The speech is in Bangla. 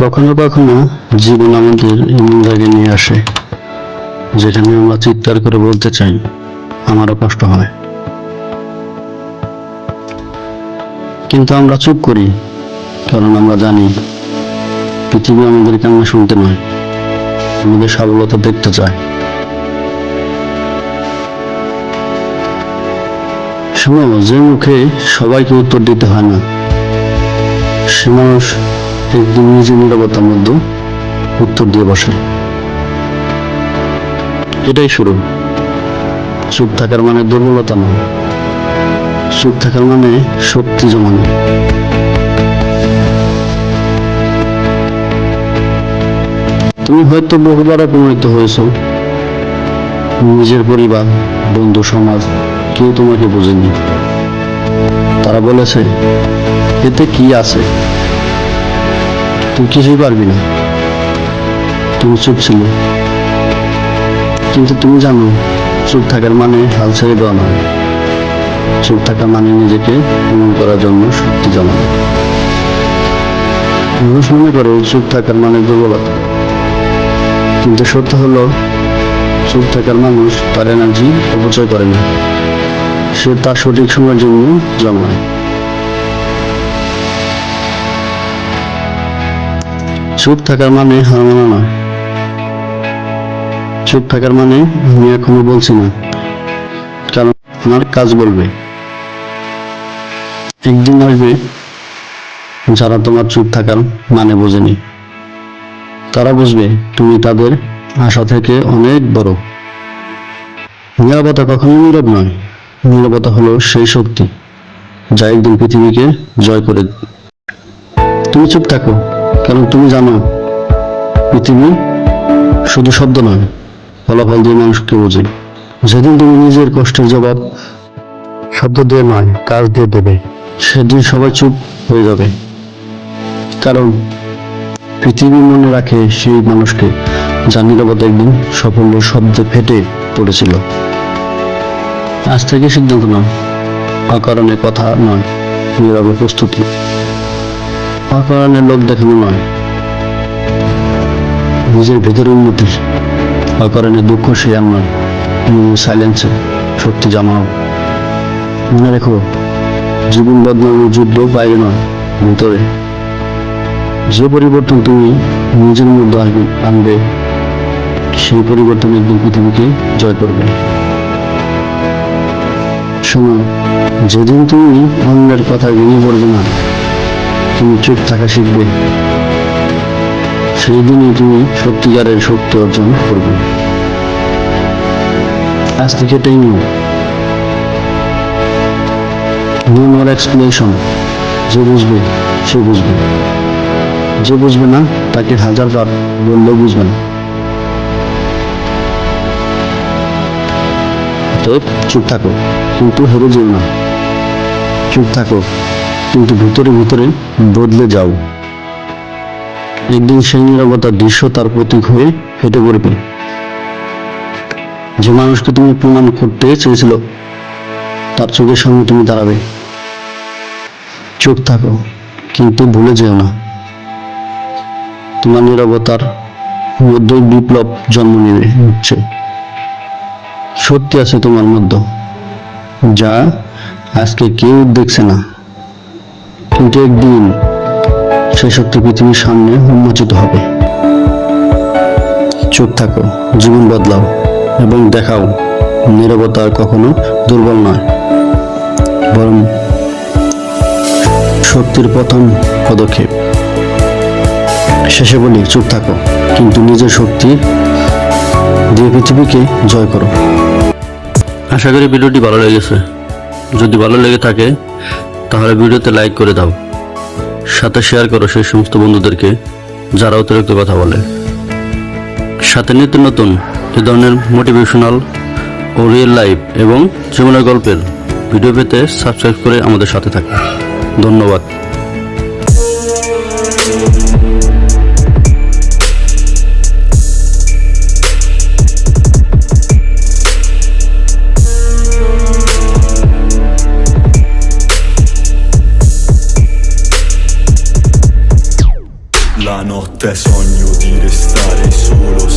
কখনো কখনো জীবন আমাদের এমন জায়গায় নিয়ে আসে যেখানে আমরা চিৎকার করে বলতে চাই, আমারও কষ্ট হয়। কিন্তু আমরা চুপ করি, কারণ আমরা জানি পৃথিবী আমাদের কান্না শুনতে নয়, আমাদের সফলতা দেখতে চায়। শোনো যে মুখে সবাইকে উত্তর দিতে হয় না, সে মানুষ একদিন নিজে নিরবতার মধ্যে উত্তর দিয়ে বসে। এটাই শুরু। চুপ থাকার মানে দুর্বলতা নয় চুপ থাকার মানে শক্তি জমানো। তুমি হয়তো বহুবার অপমানিত হয়েছ। নিজের পরিবার, বন্ধু, সমাজ, কেউ তোমাকে বোঝেনি। তারা বলেছে, এতে কি আছে? তুই কিছুই পারবি না। তুমি চুপ ছিলে। কিন্তু তুমি জানো, চুপ থাকার মানে হাল ছেড়ে দেওয়া নয়। চুপ থাকা মানে নিজেকে প্রমাণ করার জন্য শক্তি জমানো। মানুষ মনে করে চুপ থাকার মানে দুর্বলতা। কিন্তু সত্য হলো, চুপ থাকার মানুষ তার এনার্জি অপচয় করে না। সে তার সঠিক সময়ের জন্য জমায়। চুপ থাকার মানে হার মানা নয় চুপ থাকার মানে আমি এখনও বলছি না। কারণ আমার কাজ বলবে। একদিন আসবে যারা তোমার চুপ থাকার মানে বোঝেনি। তারা বুঝবে তুমি তাদের আশা থেকে অনেক বড়। নিরাপত্তা কখনো নীরব নয়। নিরাপত্তা হলো সেই শক্তি যা একদিন পৃথিবীকে জয় করে তুমি চুপ থাকো। কারণ তুমি জানো, পৃথিবী শুধু শব্দ নয়, ফলাফল দিয়ে মানুষকে বোঝে। যেদিন তুমি নিজের কষ্টের জবাব শব্দ দিয়ে নয়, কাজ দিয়ে দেবে, সেদিন সবাই চুপ হয়ে যাবে। কারণ পৃথিবী মনে রাখে সেই মানুষকে যার নিরাপত্তা একদিন সাফল্য শব্দে ফেটে পড়েছিল। আজ থেকে সিদ্ধান্ত নাও, অকারণে কথা নয়, নীরবে প্রস্তুতি। অকারণে লোক দেখানো নয়। নিজের ভেতরে উন্নতি অকারণে দুঃখ সে নয় সাইলেন্সে শক্তি জমাও মনে রেখো, জীবন বদলানোর যুদ্ধ বাইরে নয়, ভিতরে। যে পরিবর্তন তুমি নিজের মধ্যে আসবে আনবে, সেই পরিবর্তন একদিন পৃথিবীকে জয় করবে। শোনো, যেদিন তুমি অন্যের কথা ভেঙে পড়বে না তুমি চুপ থাকা শিখবে। সেই দিনই তুমি সত্যিকারের শক্তি অর্জন করবে। আজ থেকে এটাই নিয়ম। নিয়ম আর এক্সপ্লেনেশন যে বুঝবে, সে বুঝবে। যে বুঝবে না, তাকে হাজার বার বললেও বুঝবে না। চুপ থাকো, কিন্তু হেরে যেও না। চুপ থাকো। কিন্তু ভিতরে ভিতরে বদলে যাও। একদিন সেই নিরবতার দৃশ্য তার প্রতীক হয়ে ফেটে পড়বে। যে মানুষকে তুমি প্রমাণ করতে চেয়েছিল, তার চোখের সামনে তুমি দাঁড়াবে। চুপ থাকো, কিন্তু ভুলে যেও না। তোমার নিরবতার মধ্যে বিপ্লব জন্ম নেবে হচ্ছে সত্যি আছে তোমার মধ্যে, যা আজকে কেউ দেখছে না। কিন্তু একদিন সেই শক্তি পৃথিবীর সামনে উন্মোচিত হবে। চুপ থাকো, জীবন বদলাও এবং দেখাও, নিরবতা কখনো দুর্বল নয়। বরং শক্তির প্রথম পদক্ষেপ। শেষে বলি, চুপ থাকো, কিন্তু নিজের শক্তি দিয়ে পৃথিবীকে জয় করো। আশা করি ভিডিওটি ভালো লেগেছে। যদি ভালো লেগে থাকে তাহলে ভিডিওতে লাইক করে দাও। সাথে শেয়ার করো সেই সমস্ত বন্ধুদেরকে যারা অতিরিক্ত কথা বলে। সাথে নিত্য নতুন এ ধরনের মোটিভেশনাল ও রিয়েল লাইফ এবং জীবনের গল্পের ভিডিও পেতে সাবস্ক্রাইব করে আমাদের সাথে থাকুন ধন্যবাদ। La notte sogno di restare solo